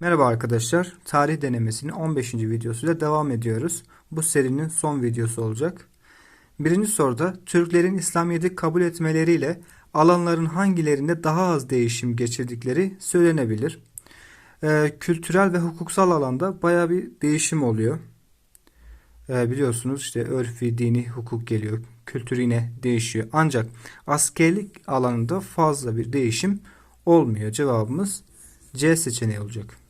Merhaba arkadaşlar. Tarih denemesinin 15. videosuyla devam ediyoruz. Bu serinin son videosu olacak. Birinci soruda Türklerin İslamiyet'i kabul etmeleriyle alanların hangilerinde daha az değişim geçirdikleri söylenebilir. Ee, kültürel ve hukuksal alanda baya bir değişim oluyor. Ee, biliyorsunuz işte örfi, dini hukuk geliyor. Kültür yine değişiyor. Ancak askerlik alanında fazla bir değişim olmuyor. Cevabımız C seçeneği olacak.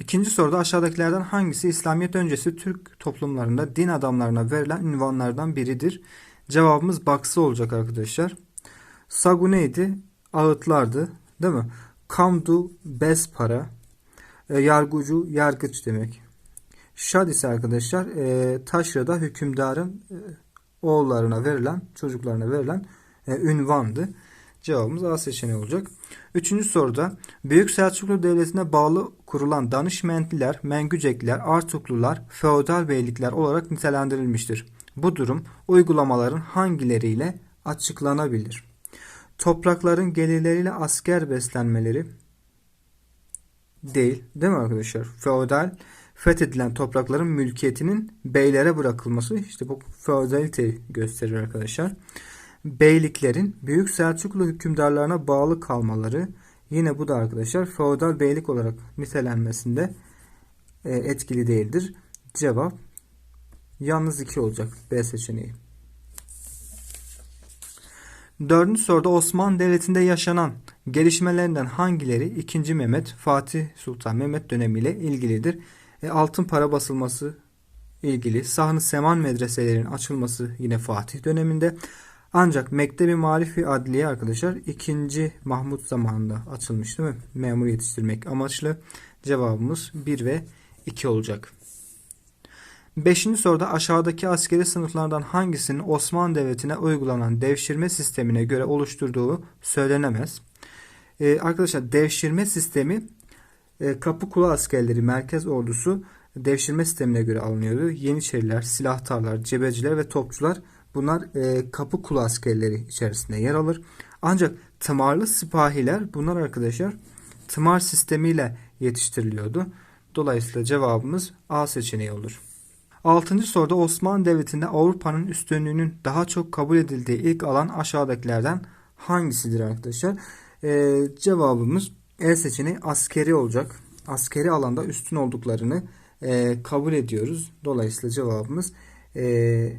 İkinci soruda aşağıdakilerden hangisi İslamiyet öncesi Türk toplumlarında din adamlarına verilen ünvanlardan biridir? Cevabımız baksı olacak arkadaşlar. Sagu neydi? Ağıtlardı. Değil mi? Kamdu bez para. E, yargucu yargıç demek. Şad ise arkadaşlar e, taşrada hükümdarın e, oğullarına verilen, çocuklarına verilen e, ünvandı. Cevabımız A seçeneği olacak. Üçüncü soruda Büyük Selçuklu Devleti'ne bağlı kurulan Danışmentliler, Mengücekler, Artuklular, feodal beylikler olarak nitelendirilmiştir. Bu durum uygulamaların hangileriyle açıklanabilir? Toprakların gelirleriyle asker beslenmeleri değil, değil mi arkadaşlar? Feodal fethedilen toprakların mülkiyetinin beylere bırakılması işte bu feodaliteyi gösterir arkadaşlar beyliklerin Büyük Selçuklu hükümdarlarına bağlı kalmaları yine bu da arkadaşlar feodal beylik olarak nitelenmesinde e, etkili değildir. Cevap yalnız 2 olacak B seçeneği. Dördüncü soruda Osmanlı Devleti'nde yaşanan gelişmelerinden hangileri 2. Mehmet, Fatih Sultan Mehmet dönemiyle ilgilidir? E, altın para basılması ilgili, Sahn-ı Seman medreselerinin açılması yine Fatih döneminde, ancak Mektebi Marifi Adliye arkadaşlar 2. Mahmut zamanında açılmış değil mi? Memur yetiştirmek amaçlı. Cevabımız 1 ve 2 olacak. Beşinci soruda aşağıdaki askeri sınıflardan hangisinin Osmanlı Devleti'ne uygulanan devşirme sistemine göre oluşturduğu söylenemez. Ee, arkadaşlar devşirme sistemi e, kapı kulu askerleri merkez ordusu devşirme sistemine göre alınıyordu. Yeniçeriler, silahtarlar, cebeciler ve topçular Bunlar e, kapı kulu askerleri içerisinde yer alır. Ancak tımarlı sipahiler bunlar arkadaşlar tımar sistemiyle yetiştiriliyordu. Dolayısıyla cevabımız A seçeneği olur. Altıncı soruda Osmanlı Devleti'nde Avrupa'nın üstünlüğünün daha çok kabul edildiği ilk alan aşağıdakilerden hangisidir arkadaşlar? Ee, cevabımız E seçeneği askeri olacak. Askeri alanda üstün olduklarını e, kabul ediyoruz. Dolayısıyla cevabımız e,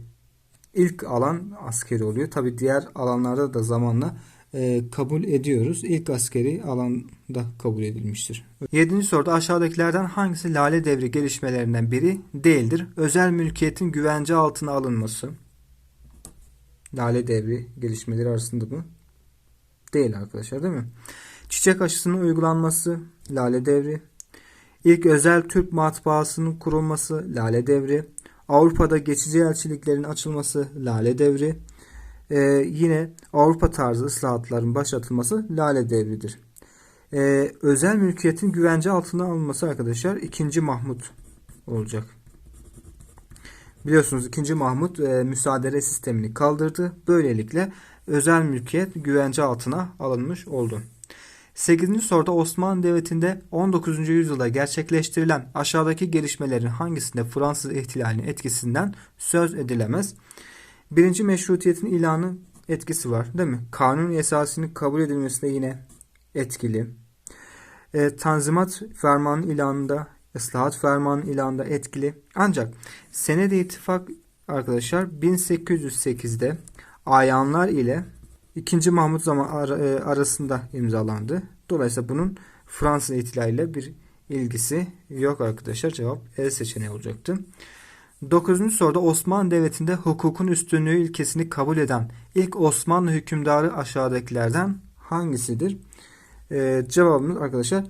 ilk alan askeri oluyor. Tabi diğer alanlarda da zamanla e, kabul ediyoruz. İlk askeri alanda kabul edilmiştir. Yedinci soruda aşağıdakilerden hangisi Lale Devri gelişmelerinden biri değildir? Özel mülkiyetin güvence altına alınması. Lale Devri gelişmeleri arasında bu. Değil arkadaşlar değil mi? Çiçek aşısının uygulanması Lale Devri. İlk özel Türk matbaasının kurulması Lale Devri. Avrupa'da geçici elçiliklerin açılması Lale Devri. Ee, yine Avrupa tarzı ıslahatların başlatılması Lale Devridir. Ee, özel mülkiyetin güvence altına alınması arkadaşlar 2. Mahmut olacak. Biliyorsunuz 2. Mahmut e, müsaade sistemini kaldırdı. Böylelikle özel mülkiyet güvence altına alınmış oldu. 8. soruda Osmanlı Devleti'nde 19. yüzyılda gerçekleştirilen aşağıdaki gelişmelerin hangisinde Fransız ihtilalinin etkisinden söz edilemez? Birinci meşrutiyetin ilanı etkisi var değil mi? Kanun esasının kabul edilmesi de yine etkili. E, Tanzimat fermanı ilanında, ıslahat fermanı ilanında etkili. Ancak senede ittifak arkadaşlar 1808'de ayanlar ile 2. Mahmut zaman e, arasında imzalandı. Dolayısıyla bunun Fransız ihtilaliyle bir ilgisi yok arkadaşlar. Cevap E seçeneği olacaktı. 9. soruda Osmanlı Devleti'nde hukukun üstünlüğü ilkesini kabul eden ilk Osmanlı hükümdarı aşağıdakilerden hangisidir? Ee, cevabımız arkadaşlar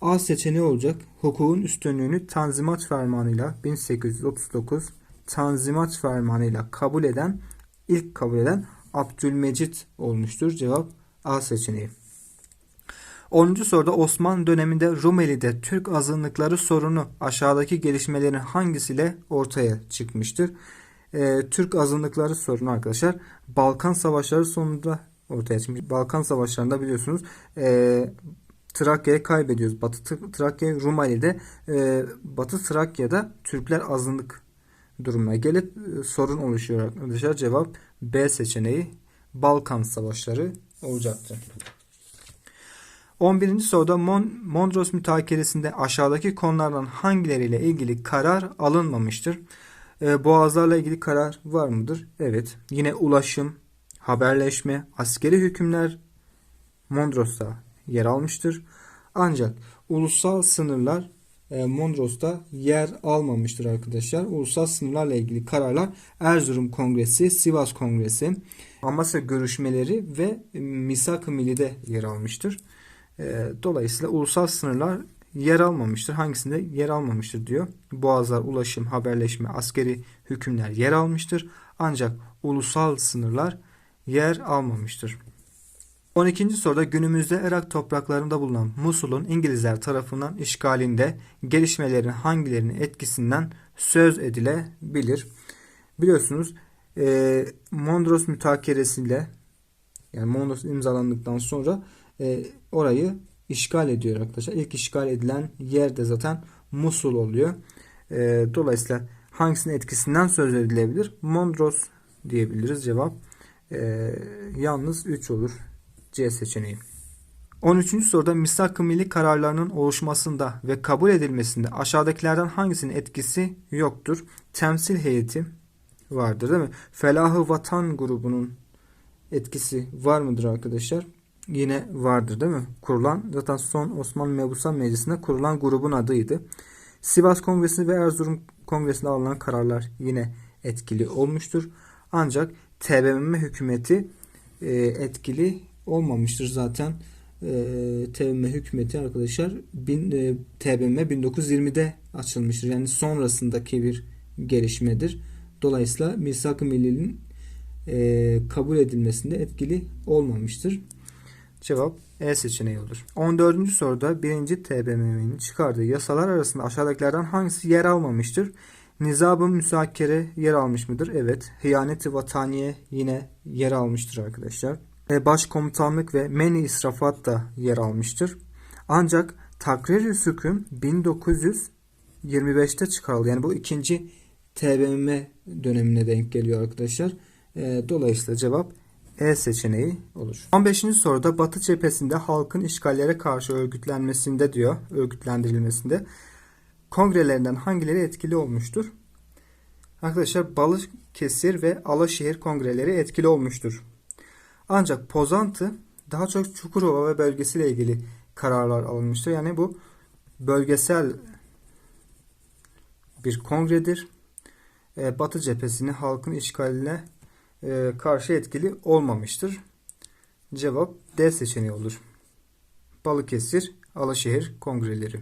A seçeneği olacak. Hukukun üstünlüğünü Tanzimat Fermanı'yla 1839 Tanzimat Fermanı'yla kabul eden ilk kabul eden Abdülmecit olmuştur. Cevap A seçeneği. 10. soruda Osmanlı döneminde Rumeli'de Türk azınlıkları sorunu aşağıdaki gelişmelerin hangisiyle ortaya çıkmıştır? Ee, Türk azınlıkları sorunu arkadaşlar Balkan Savaşları sonunda ortaya çıkmış. Balkan Savaşlarında biliyorsunuz e, Trakya'yı kaybediyoruz. Batı Tı- Trakya Rumeli'de e, Batı Trakya'da Türkler azınlık durumuna gelip e, sorun oluşuyor arkadaşlar. Cevap B seçeneği Balkan Savaşları olacaktır. 11. soruda Mon Mondros mütakeresinde aşağıdaki konulardan hangileriyle ilgili karar alınmamıştır? E, boğazlarla ilgili karar var mıdır? Evet. Yine ulaşım, haberleşme, askeri hükümler Mondros'ta yer almıştır. Ancak ulusal sınırlar Mondros'ta yer almamıştır arkadaşlar. Ulusal sınırlarla ilgili kararlar Erzurum Kongresi, Sivas Kongresi, Amasya görüşmeleri ve e, Misak-ı Milli'de yer almıştır. E, Dolayısıyla ulusal sınırlar yer almamıştır. Hangisinde yer almamıştır diyor. Boğazlar, ulaşım, haberleşme, askeri hükümler yer almıştır. Ancak ulusal sınırlar yer almamıştır. 12. soruda günümüzde Irak topraklarında bulunan Musul'un İngilizler tarafından işgalinde gelişmelerin hangilerinin etkisinden söz edilebilir? Biliyorsunuz e, Mondros mütakeresiyle yani Mondros imzalandıktan sonra e, orayı işgal ediyor arkadaşlar. İlk işgal edilen yer de zaten Musul oluyor. E, dolayısıyla hangisinin etkisinden söz edilebilir? Mondros diyebiliriz cevap. E, yalnız 3 olur. C seçeneği. 13. soruda misak-ı milli kararlarının oluşmasında ve kabul edilmesinde aşağıdakilerden hangisinin etkisi yoktur? Temsil heyeti vardır değil mi? Felahı Vatan grubunun etkisi var mıdır arkadaşlar? Yine vardır değil mi? Kurulan zaten son Osmanlı Mebusan Meclisi'nde kurulan grubun adıydı. Sivas Kongresi ve Erzurum Kongresi'nde alınan kararlar yine etkili olmuştur. Ancak TBMM hükümeti e, etkili olmamıştır zaten. E, TBMM hükümeti arkadaşlar bin, e, TBMM 1920'de açılmıştır. Yani sonrasındaki bir gelişmedir. Dolayısıyla Misak-ı Milli'nin e, kabul edilmesinde etkili olmamıştır. Cevap E seçeneği olur. 14. soruda 1. TBMM'nin çıkardığı yasalar arasında aşağıdakilerden hangisi yer almamıştır? Nizab-ı müsakere yer almış mıdır? Evet. Hıyanet-i vataniye yine yer almıştır arkadaşlar. Başkomutanlık ve meni israfat da yer almıştır. Ancak takrir-i hüküm 1925'te çıkarıldı. Yani bu ikinci TBMM dönemine denk geliyor arkadaşlar. E, dolayısıyla cevap E seçeneği olur. 15. soruda Batı cephesinde halkın işgallere karşı örgütlenmesinde diyor, örgütlendirilmesinde kongrelerinden hangileri etkili olmuştur? Arkadaşlar Balıkesir ve Alaşehir kongreleri etkili olmuştur. Ancak Pozantı daha çok Çukurova ve bölgesiyle ilgili kararlar alınmıştır. Yani bu bölgesel bir kongredir. E, Batı cephesini halkın işgaline e, karşı etkili olmamıştır. Cevap D seçeneği olur. Balıkesir, Alaşehir kongreleri.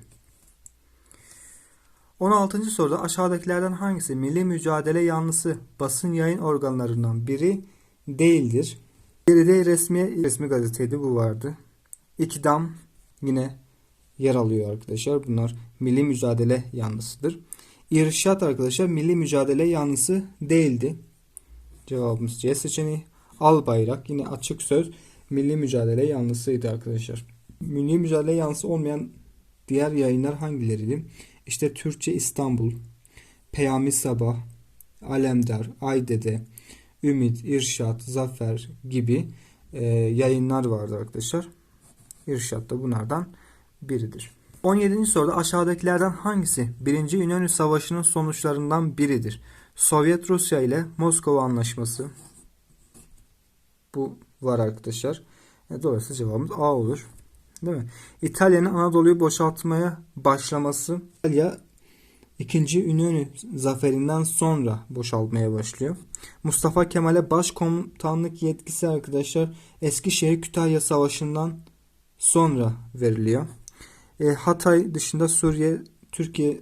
16. soruda aşağıdakilerden hangisi milli mücadele yanlısı basın yayın organlarından biri değildir? Geride resmi resmi gazeteydi bu vardı. İkidam yine yer alıyor arkadaşlar. Bunlar milli mücadele yanlısıdır. İrşat arkadaşlar milli mücadele yanlısı değildi. Cevabımız C seçeneği. Al bayrak yine açık söz milli mücadele yanlısıydı arkadaşlar. Milli mücadele yanlısı olmayan diğer yayınlar hangileriydi? İşte Türkçe İstanbul, Peyami Sabah, Alemdar, Aydede, Ümit, İrşat, Zafer gibi e, yayınlar vardı arkadaşlar. İrşat da bunlardan biridir. 17. soruda aşağıdakilerden hangisi 1. İnönü Savaşı'nın sonuçlarından biridir? Sovyet Rusya ile Moskova Anlaşması. Bu var arkadaşlar. E, dolayısıyla cevabımız A olur. Değil mi? İtalya'nın Anadolu'yu boşaltmaya başlaması İtalya 2. İnönü zaferinden sonra boşaltmaya başlıyor. Mustafa Kemal'e başkomutanlık yetkisi arkadaşlar Eskişehir Kütahya Savaşı'ndan sonra veriliyor. E, Hatay dışında Suriye Türkiye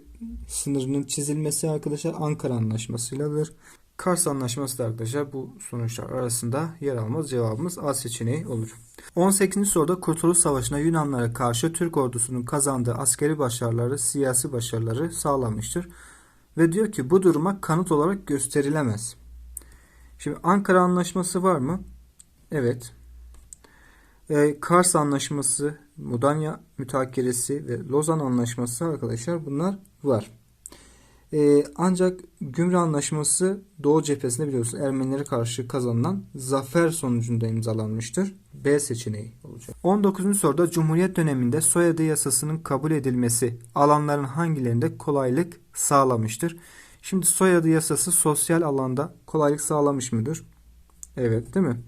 sınırının çizilmesi arkadaşlar Ankara Anlaşması'yladır. Kars Anlaşması da arkadaşlar bu sonuçlar arasında yer almaz. Cevabımız A seçeneği olur. 18. soruda Kurtuluş Savaşı'na Yunanlara karşı Türk ordusunun kazandığı askeri başarıları, siyasi başarıları sağlamıştır. Ve diyor ki bu duruma kanıt olarak gösterilemez. Şimdi Ankara Anlaşması var mı? Evet. E, Kars Anlaşması, Mudanya Mütakeresi ve Lozan Anlaşması arkadaşlar bunlar var. E, ancak Gümrü Anlaşması Doğu cephesinde biliyorsunuz Ermenilere karşı kazanılan zafer sonucunda imzalanmıştır. B seçeneği olacak. 19. soruda Cumhuriyet döneminde soyadı yasasının kabul edilmesi alanların hangilerinde kolaylık sağlamıştır? Şimdi soyadı yasası sosyal alanda kolaylık sağlamış mıdır? Evet değil mi?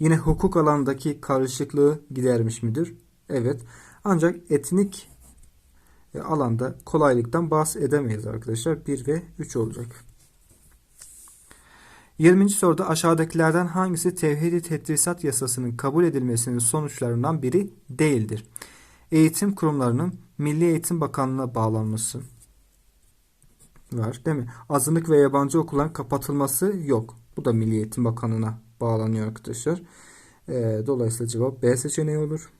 Yine hukuk alandaki karışıklığı gidermiş midir? Evet. Ancak etnik alanda kolaylıktan bahsedemeyiz arkadaşlar. 1 ve 3 olacak. 20. soruda aşağıdakilerden hangisi tevhidi tedrisat yasasının kabul edilmesinin sonuçlarından biri değildir? Eğitim kurumlarının Milli Eğitim Bakanlığı'na bağlanması var değil mi? Azınlık ve yabancı okulların kapatılması yok. Bu da Milli Eğitim Bakanlığı'na bağlanıyor arkadaşlar. E, dolayısıyla cevap B seçeneği olur.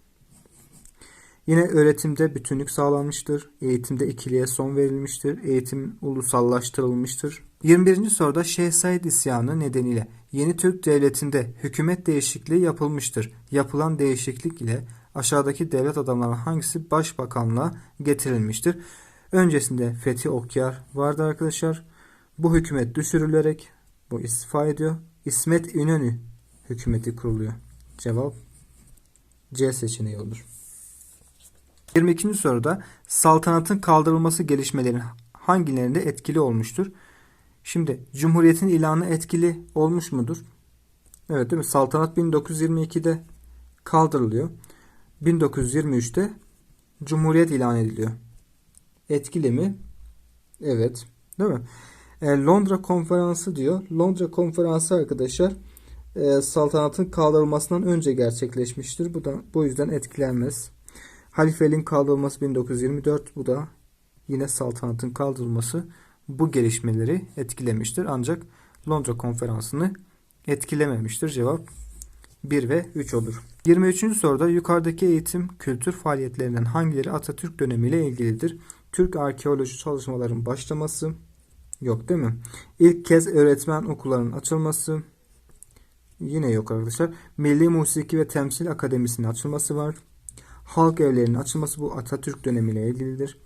Yine öğretimde bütünlük sağlanmıştır. Eğitimde ikiliye son verilmiştir. Eğitim ulusallaştırılmıştır. 21. soruda Şeyh Said isyanı nedeniyle yeni Türk devletinde hükümet değişikliği yapılmıştır. Yapılan değişiklik ile aşağıdaki devlet adamlarının hangisi başbakanlığa getirilmiştir? Öncesinde Fethi Okyar vardı arkadaşlar. Bu hükümet düşürülerek bu istifa ediyor. İsmet İnönü hükümeti kuruluyor. Cevap C seçeneği olur. 22. soruda saltanatın kaldırılması gelişmelerin hangilerinde etkili olmuştur? Şimdi Cumhuriyet'in ilanı etkili olmuş mudur? Evet değil mi? Saltanat 1922'de kaldırılıyor. 1923'te Cumhuriyet ilan ediliyor. Etkili mi? Evet. Değil mi? E, Londra konferansı diyor. Londra konferansı arkadaşlar e, saltanatın kaldırılmasından önce gerçekleşmiştir. Bu da bu yüzden etkilenmez. Halifeliğin kaldırılması 1924 bu da yine saltanatın kaldırılması bu gelişmeleri etkilemiştir. Ancak Londra konferansını etkilememiştir. Cevap 1 ve 3 olur. 23. soruda yukarıdaki eğitim kültür faaliyetlerinden hangileri Atatürk dönemiyle ilgilidir? Türk arkeoloji çalışmaların başlaması yok değil mi? İlk kez öğretmen okullarının açılması yine yok arkadaşlar. Milli Musiki ve Temsil Akademisi'nin açılması var. Halk evlerinin açılması bu Atatürk dönemiyle ilgilidir.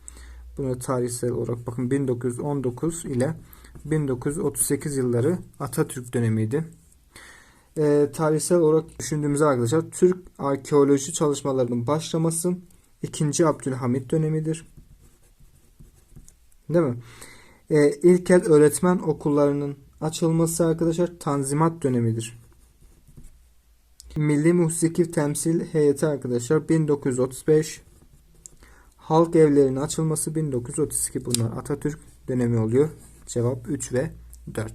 Bunu tarihsel olarak bakın 1919 ile 1938 yılları Atatürk dönemiydi. E, tarihsel olarak düşündüğümüzde arkadaşlar Türk arkeoloji çalışmalarının başlaması 2. Abdülhamit dönemidir. Değil mi? E, ilkel öğretmen okullarının açılması arkadaşlar Tanzimat dönemidir. Milli Musiki Temsil Heyeti arkadaşlar 1935 Halk evlerinin açılması 1932 bunlar Atatürk dönemi oluyor. Cevap 3 ve 4.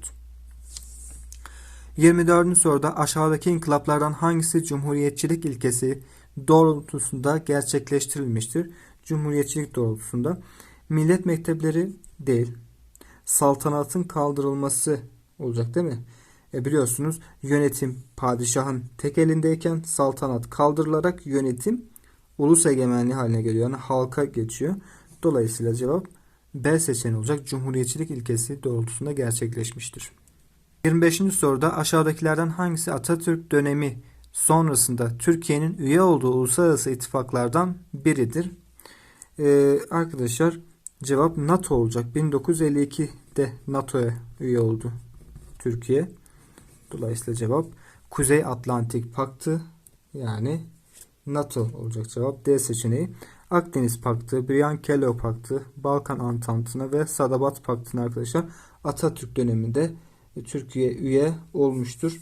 24. soruda aşağıdaki inkılaplardan hangisi cumhuriyetçilik ilkesi doğrultusunda gerçekleştirilmiştir? Cumhuriyetçilik doğrultusunda millet mektepleri değil, saltanatın kaldırılması olacak değil mi? E biliyorsunuz yönetim padişahın tek elindeyken saltanat kaldırılarak yönetim ulus egemenliği haline geliyor. Yani halka geçiyor. Dolayısıyla cevap B seçeneği olacak. Cumhuriyetçilik ilkesi doğrultusunda gerçekleşmiştir. 25. soruda aşağıdakilerden hangisi Atatürk dönemi sonrasında Türkiye'nin üye olduğu uluslararası ittifaklardan biridir? Ee, arkadaşlar cevap NATO olacak. 1952'de NATO'ya üye oldu Türkiye. Dolayısıyla cevap Kuzey Atlantik Paktı yani NATO olacak cevap. D seçeneği. Akdeniz Paktı, Brian-Kellogg Paktı, Balkan Antantı'na ve Sadabat Paktı'na arkadaşlar Atatürk döneminde Türkiye üye olmuştur.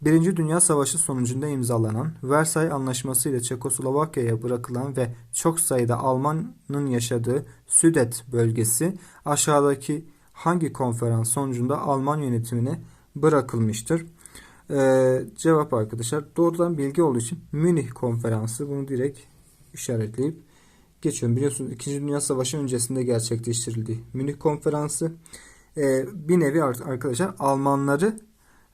Birinci Dünya Savaşı sonucunda imzalanan Versay Anlaşması ile Çekoslovakya'ya bırakılan ve çok sayıda Alman'ın yaşadığı Südet bölgesi aşağıdaki hangi konferans sonucunda Alman yönetimine bırakılmıştır? Ee, cevap arkadaşlar doğrudan bilgi olduğu için Münih konferansı bunu direkt işaretleyip geçiyorum. Biliyorsunuz 2. Dünya Savaşı öncesinde gerçekleştirildi. Münih konferansı e, bir nevi arkadaşlar Almanları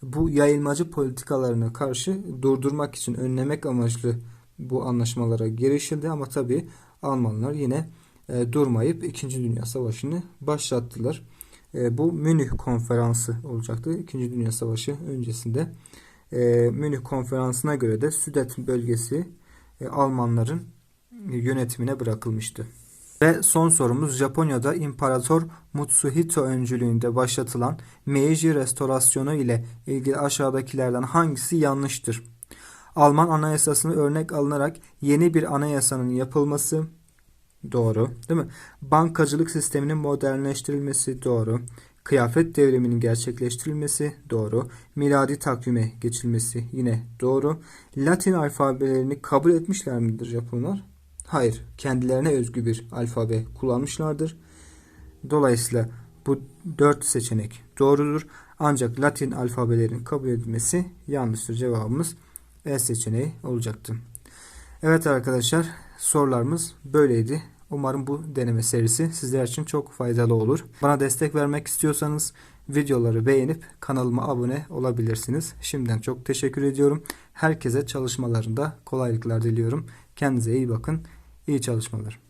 bu yayılmacı politikalarına karşı durdurmak için önlemek amaçlı bu anlaşmalara girişildi ama tabi Almanlar yine e, durmayıp 2. Dünya Savaşı'nı başlattılar. E, bu Münih konferansı olacaktı. İkinci Dünya Savaşı öncesinde E, Münih konferansına göre de Südet bölgesi e, Almanların yönetimine bırakılmıştı. Ve son sorumuz Japonya'da İmparator Mutsuhito öncülüğünde başlatılan Meiji restorasyonu ile ilgili aşağıdakilerden hangisi yanlıştır? Alman anayasasını örnek alınarak yeni bir anayasanın yapılması doğru, değil mi? Bankacılık sisteminin modernleştirilmesi doğru. Kıyafet devriminin gerçekleştirilmesi doğru. Miladi takvime geçilmesi yine doğru. Latin alfabelerini kabul etmişler midir Japonlar? Hayır, kendilerine özgü bir alfabe kullanmışlardır. Dolayısıyla bu dört seçenek doğrudur. Ancak Latin alfabelerin kabul edilmesi yanlıştır. Cevabımız E seçeneği olacaktı. Evet arkadaşlar sorularımız böyleydi. Umarım bu deneme serisi sizler için çok faydalı olur. Bana destek vermek istiyorsanız videoları beğenip kanalıma abone olabilirsiniz. Şimdiden çok teşekkür ediyorum. Herkese çalışmalarında kolaylıklar diliyorum. Kendinize iyi bakın. İyi çalışmalar.